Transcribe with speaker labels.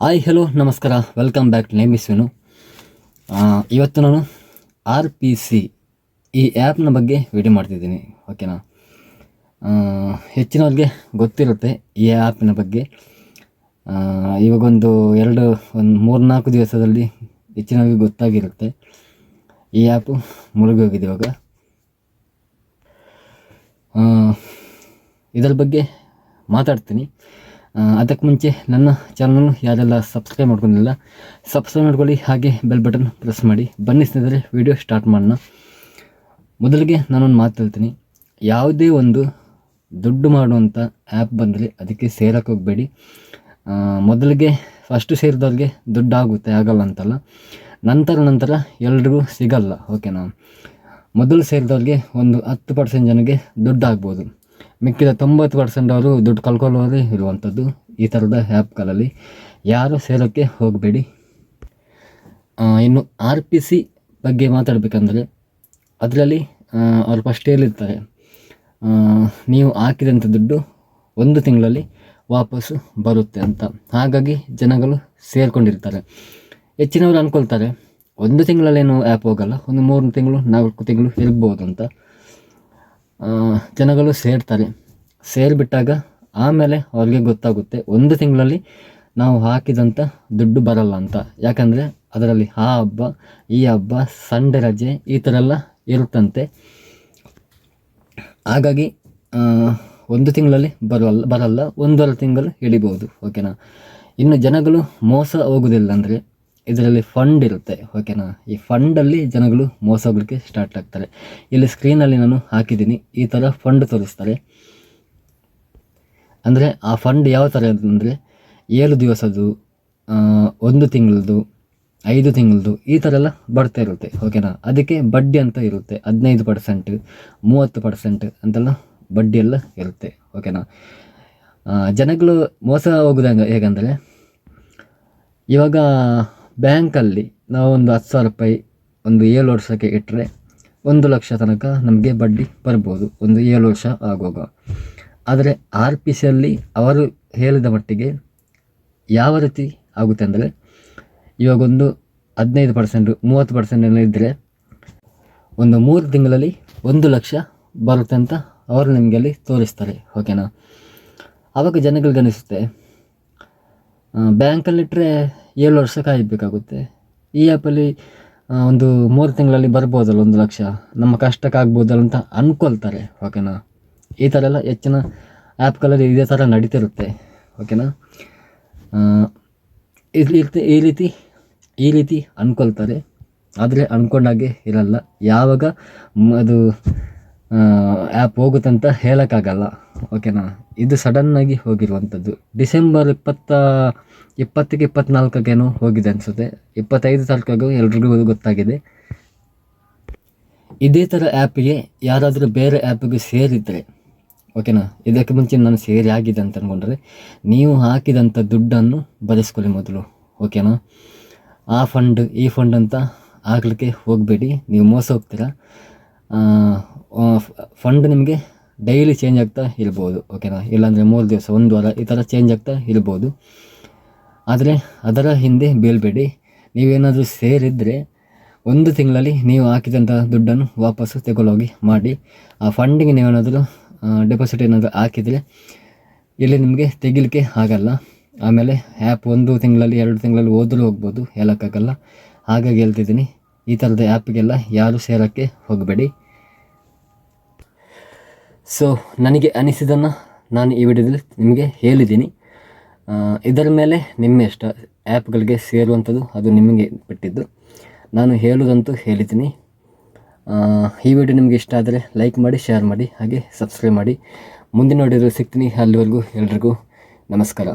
Speaker 1: Hi hello ನಮಸ್ಕಾರ. Welcome back to ನೇಮಿಸ್ವಿನು ಇವತ್ತು ನಾನು ಆರ್ ಪಿ ಸಿ ಈ ಆ್ಯಪ್ನ ಬಗ್ಗೆ ವಿಡಿಯೋ ಮಾಡ್ತಿದ್ದೀನಿ. ಓಕೆನಾ ಹೆಚ್ಚಿನವ್ರಿಗೆ ಗೊತ್ತಿರುತ್ತೆ ಈ ಆ್ಯಪಿನ ಬಗ್ಗೆ. ಇವಾಗೊಂದು ಎರಡು ಒಂದು ಮೂರ್ನಾಲ್ಕು ದಿವಸದಲ್ಲಿ ಹೆಚ್ಚಿನವ್ರಿಗೆ ಗೊತ್ತಾಗಿರುತ್ತೆ. ಈ ಆ್ಯಪು ಮುಳುಗೋಗಿದೆ ಇವಾಗ. ಆ, ಇದರ ಬಗ್ಗೆ ಮಾತಾಡ್ತೀನಿ. ಅದಕ್ಕೆ ಮುಂಚೆ ನನ್ನ ಚಾನಲ್ನು ಯಾರೆಲ್ಲ ಸಬ್ಸ್ಕ್ರೈಬ್ ಮಾಡ್ಕೊಂಡಿಲ್ಲ ಸಬ್ಸ್ಕ್ರೈಬ್ ಮಾಡ್ಕೊಳ್ಳಿ, ಹಾಗೆ ಬೆಲ್ ಬಟನ್ ಪ್ರೆಸ್ ಮಾಡಿ. ಬನ್ನಿ ಸ್ನೇಹಿತರೆ ವಿಡಿಯೋ ಸ್ಟಾರ್ಟ್ ಮಾಡೋಣ. ಮೊದಲಿಗೆ ನಾನೊಂದು ಮಾತು ಹೇಳ್ತೀನಿ. ಯಾವುದೇ ಒಂದು ದುಡ್ಡು ಮಾಡುವಂಥ ಆ್ಯಪ್ ಬಂದರೆ ಅದಕ್ಕೆ ಸೇರಕ್ಕೆ ಹೋಗಬೇಡಿ. ಮೊದಲಿಗೆ ಫಸ್ಟು ಸೇರಿದವ್ರಿಗೆ ದುಡ್ಡು ಆಗುತ್ತೆ ಆಗಲ್ಲ ಅಂತಲ್ಲ. ನಂತರ ನಂತರ ಎಲ್ರಿಗೂ ಸಿಗಲ್ಲ ಓಕೆನಾ ಮೊದಲು ಸೇರಿದವ್ರಿಗೆ ಒಂದು ಹತ್ತು ಪರ್ಸೆಂಟ್ ಜನಕ್ಕೆ ದುಡ್ಡು ಆಗ್ಬೋದು ಮಿಕ್ಕಿದ ತೊಂಬತ್ತು ಪರ್ಸೆಂಟ್ ಅವರು ದುಡ್ಡು ಕಳ್ಕೊಳ್ಳೋದೇ ಇರುವಂಥದ್ದು ಈ ಥರದ ಆ್ಯಪ್ಗಳಲ್ಲಿ. ಯಾರು ಸೇರೋಕ್ಕೆ ಹೋಗಬೇಡಿ. ಇನ್ನು ಆರ್ ಪಿ ಸಿ ಬಗ್ಗೆ ಮಾತಾಡಬೇಕಂದ್ರೆ ಅದರಲ್ಲಿ ಅವ್ರು ಫಸ್ಟ್ ಹೇಳಿರ್ತಾರೆ. ನೀವು ಹಾಕಿದಂಥ ದುಡ್ಡು ಒಂದು ತಿಂಗಳಲ್ಲಿ ವಾಪಸ್ಸು ಬರುತ್ತೆ ಅಂತ. ಹಾಗಾಗಿ ಜನಗಳು ಸೇರಿಕೊಂಡಿರ್ತಾರೆ. ಹೆಚ್ಚಿನವರು ಅಂದ್ಕೊಳ್ತಾರೆ ಒಂದು ತಿಂಗಳಲ್ಲೇನು ಆ್ಯಪ್ ಹೋಗಲ್ಲ, ಒಂದು ಮೂರು ತಿಂಗಳು, ನಾಲ್ಕು ತಿಂಗಳು ಇರ್ಬೋದು ಅಂತ. ಜನಗಳು ಸೇರ್ತಾರೆ. ಸೇರಿಬಿಟ್ಟಾಗ ಆಮೇಲೆ ಅವ್ರಿಗೆ ಗೊತ್ತಾಗುತ್ತೆ, ಒಂದು ತಿಂಗಳಲ್ಲಿ ನಾವು ಹಾಕಿದಂಥ ದುಡ್ಡು ಬರಲ್ಲ ಅಂತ. ಯಾಕಂದರೆ ಅದರಲ್ಲಿ ಆ ಹಬ್ಬ, ಈ ಹಬ್ಬ, ಸಂಡೆ ರಜೆ ಈ ಥರ ಎಲ್ಲ ಇರುತ್ತಂತೆ. ಹಾಗಾಗಿ ಒಂದು ತಿಂಗಳಲ್ಲಿ ಬರಲ್ಲ ಬರಲ್ಲ, ಒಂದೂವರೆ ತಿಂಗಳು ಹಿಡಿಬೋದು ಓಕೆನಾ ಇನ್ನು ಜನಗಳು ಮೋಸ ಹೋಗೋದಿಲ್ಲ ಅಂದರೆ ಇದರಲ್ಲಿ ಫಂಡ್ ಇರುತ್ತೆ ಓಕೆನಾ ಈ ಫಂಡಲ್ಲಿ ಜನಗಳು ಮೋಸ ಹೋಗ್ಲಿಕ್ಕೆ ಸ್ಟಾರ್ಟ್ ಆಗ್ತಾರೆ. ಇಲ್ಲಿ ಸ್ಕ್ರೀನಲ್ಲಿ ನಾನು ಹಾಕಿದ್ದೀನಿ, ಈ ಥರ ಫಂಡ್ ತೋರಿಸ್ತಾರೆ. ಅಂದರೆ ಆ ಫಂಡ್ ಯಾವ ಥರ ಅಂದರೆ, ಏಳು ದಿವಸದ್ದು ಒಂದು ತಿಂಗಳದು ಐದು ತಿಂಗಳದು ಈ ಥರ ಎಲ್ಲ ಬರ್ತಾ ಇರುತ್ತೆ ಓಕೆನಾ ಅದಕ್ಕೆ ಬಡ್ಡಿ ಅಂತ ಇರುತ್ತೆ, ಹದಿನೈದು ಪರ್ಸೆಂಟ್ ಮೂವತ್ತು ಪರ್ಸೆಂಟ್ ಅಂತೆಲ್ಲ ಬಡ್ಡಿ ಎಲ್ಲ ಇರುತ್ತೆ ಓಕೆನಾ ಜನಗಳು ಮೋಸ ಹೋಗೋದಂಗೆ ಹೆಂಗೆ ಹೇಗಂದರೆ, ಇವಾಗ ಬ್ಯಾಂಕಲ್ಲಿ ನಾವು ಒಂದು ಹತ್ತು ಸಾವಿರ ರೂಪಾಯಿ ಒಂದು ಏಳು ವರ್ಷಕ್ಕೆ ಇಟ್ಟರೆ ಒಂದು ಲಕ್ಷ ತನಕ ನಮಗೆ ಬಡ್ಡಿ ಬರ್ಬೋದು. ಒಂದು ಏಳು ವರ್ಷ ಆಗುವಾಗ. ಆದರೆ ಆರ್ ಪಿ ಸಿಯಲ್ಲಿ ಅವರು ಹೇಳಿದ ಮಟ್ಟಿಗೆ ಯಾವ ರೀತಿ ಆಗುತ್ತೆ ಅಂದರೆ ಇವಾಗೊಂದು ಹದಿನೈದು ಪರ್ಸೆಂಟು, ಮೂವತ್ತು ಪರ್ಸೆಂಟ್ ಇದ್ದರೆ ಒಂದು ಮೂರು ತಿಂಗಳಲ್ಲಿ ಒಂದು ಲಕ್ಷ ಬರುತ್ತೆ ಅಂತ ಅವರು ನಿಮಗೆ ಅಲ್ಲಿ ತೋರಿಸ್ತಾರೆ. ಓಕೆನಾ? ಆವಾಗ ಜನಗಳಿಗೆ ಅನಿಸುತ್ತೆ ಬ್ಯಾಂಕಲ್ಲಿಟ್ಟರೆ ಏಳು ವರ್ಷ ಕಾಯಬೇಕಾಗುತ್ತೆ. ಈ ಆ್ಯಪಲ್ಲಿ ಒಂದು ಮೂರು ತಿಂಗಳಲ್ಲಿ ಬರ್ಬೋದಲ್ಲ ಒಂದು ಲಕ್ಷ? ನಮ್ಮ ಕಷ್ಟಕ್ಕೆ ಆಗ್ಬೋದಲ್ಲ ಅಂತ ಅಂದ್ಕೊಳ್ತಾರೆ ಓಕೆನಾ ಈ ಥರ ಎಲ್ಲ ಹೆಚ್ಚಿನ ಆ್ಯಪ್ಗಳಲ್ಲಿ ಇದೇ ಥರ ನಡೀತಿರುತ್ತೆ ಓಕೆನಾ ಇಲ್ಲಿ ಈ ರೀತಿ ಈ ರೀತಿ ಅಂದ್ಕೊಳ್ತಾರೆ ಆದರೆ ಅಂದ್ಕೊಂಡಾಗೆ ಇರಲ್ಲ. ಯಾವಾಗ ಅದು ಆ್ಯಪ್ ಹೋಗುತ್ತಂತ ಹೇಳೋಕ್ಕಾಗಲ್ಲ ಓಕೆನಾ ಇದು ಸಡನ್ನಾಗಿ ಹೋಗಿರುವಂಥದ್ದು ಡಿಸೆಂಬರ್ ಇಪ್ಪತ್ತ ಇಪ್ಪತ್ತಕ್ಕೆ ಇಪ್ಪತ್ನಾಲ್ಕಕ್ಕೇನೋ ಹೋಗಿದೆ ಅನಿಸುತ್ತೆ. ಇಪ್ಪತ್ತೈದು ತಾರೀಕಾಗ ಎಲ್ರಿಗೂ ಗೊತ್ತಾಗಿದೆ. ಇದೇ ಥರ ಆ್ಯಪಿಗೆ ಯಾರಾದರೂ ಬೇರೆ ಆ್ಯಪಿಗೆ ಸೇರಿದರೆ ಓಕೆನಾ ಇದಕ್ಕೆ ಮುಂಚೆ ನಾನು ಸೇರಿ ಆಗಿದೆ ಅಂತ ಅಂದ್ಕೊಂಡ್ರೆ ನೀವು ಹಾಕಿದಂಥ ದುಡ್ಡನ್ನು ಬರೆಸ್ಕೊಳ್ಳಿ ಮೊದಲು ಓಕೆನಾ ಆ ಫಂಡ್ ಈ ಫಂಡ್ ಅಂತ ಆಗಲಿಕ್ಕೆ ಹೋಗಬೇಡಿ. ನೀವು ಮೋಸ ಹೋಗ್ತೀರಾ? ಫಂಡ್ ನಿಮಗೆ ಡೈಲಿ ಚೇಂಜ್ ಆಗ್ತಾ ಇರ್ಬೋದು ಓಕೆನಾ ಇಲ್ಲಾಂದರೆ ಮೂರು ದಿವಸ, ಒಂದು ವಾರ ಈ ಥರ ಚೇಂಜ್ ಆಗ್ತಾ ಇರ್ಬೋದು. ಆದರೆ ಅದರ ಹಿಂದೆ ಬೀಳಬೇಡಿ. ನೀವೇನಾದರೂ ಸೇರಿದರೆ ಒಂದು ತಿಂಗಳಲ್ಲಿ ನೀವು ಹಾಕಿದಂಥ ದುಡ್ಡನ್ನು ವಾಪಸ್ಸು ತಗೊಳ್ಳೋಗಿ ಮಾಡಿ. ಆ ಫಂಡಿಗೆ ನೀವೇನಾದರೂ ಡೆಪಾಸಿಟ್ ಏನಾದರೂ ಹಾಕಿದರೆ ಇಲ್ಲಿ ನಿಮಗೆ ತೆಗಿಲಿಕ್ಕೆ ಆಗಲ್ಲ. ಆಮೇಲೆ ಆ್ಯಪ್ ಒಂದು ತಿಂಗಳಲ್ಲಿ, ಎರಡು ತಿಂಗಳಲ್ಲಿ ಹೋದರೂ ಹೋಗ್ಬೋದು, ಹೇಳೋಕ್ಕಾಗಲ್ಲ. ಹಾಗಾಗಿ ಹೇಳ್ತಿದ್ದೀನಿ, ಈ ಥರದ ಆ್ಯಪ್ಗೆಲ್ಲ ಯಾರು ಸೇರೋಕ್ಕೆ ಹೋಗಬೇಡಿ. ಸೊ ನನಗೆ ಅನಿಸಿದ್ದನ್ನು ನಾನು ಈ ವಿಡಿಯೋದಲ್ಲಿ ನಿಮಗೆ ಹೇಳಿದ್ದೀನಿ. ಇದರ ಮೇಲೆ ನಿಮ್ಮ ಇಷ್ಟ ಆ್ಯಪ್ಗಳಿಗೆ ಸೇರುವಂಥದ್ದು ಅದು ನಿಮಗೆ ಬಿಟ್ಟಿದ್ದು. ನಾನು ಹೇಳೋದಂತೂ ಹೇಳಿದ್ದೀನಿ. ಈ ವಿಡಿಯೋ ನಿಮಗೆ ಇಷ್ಟ ಆದರೆ ಲೈಕ್ ಮಾಡಿ, ಶೇರ್ ಮಾಡಿ, ಹಾಗೆ ಸಬ್ಸ್ಕ್ರೈಬ್ ಮಾಡಿ. ಮುಂದಿನ ವಿಡಿಯೋದಲ್ಲಿ ಸಿಗ್ತೀನಿ. ಅಲ್ಲಿವರೆಗೂ ಎಲ್ರಿಗೂ ನಮಸ್ಕಾರ.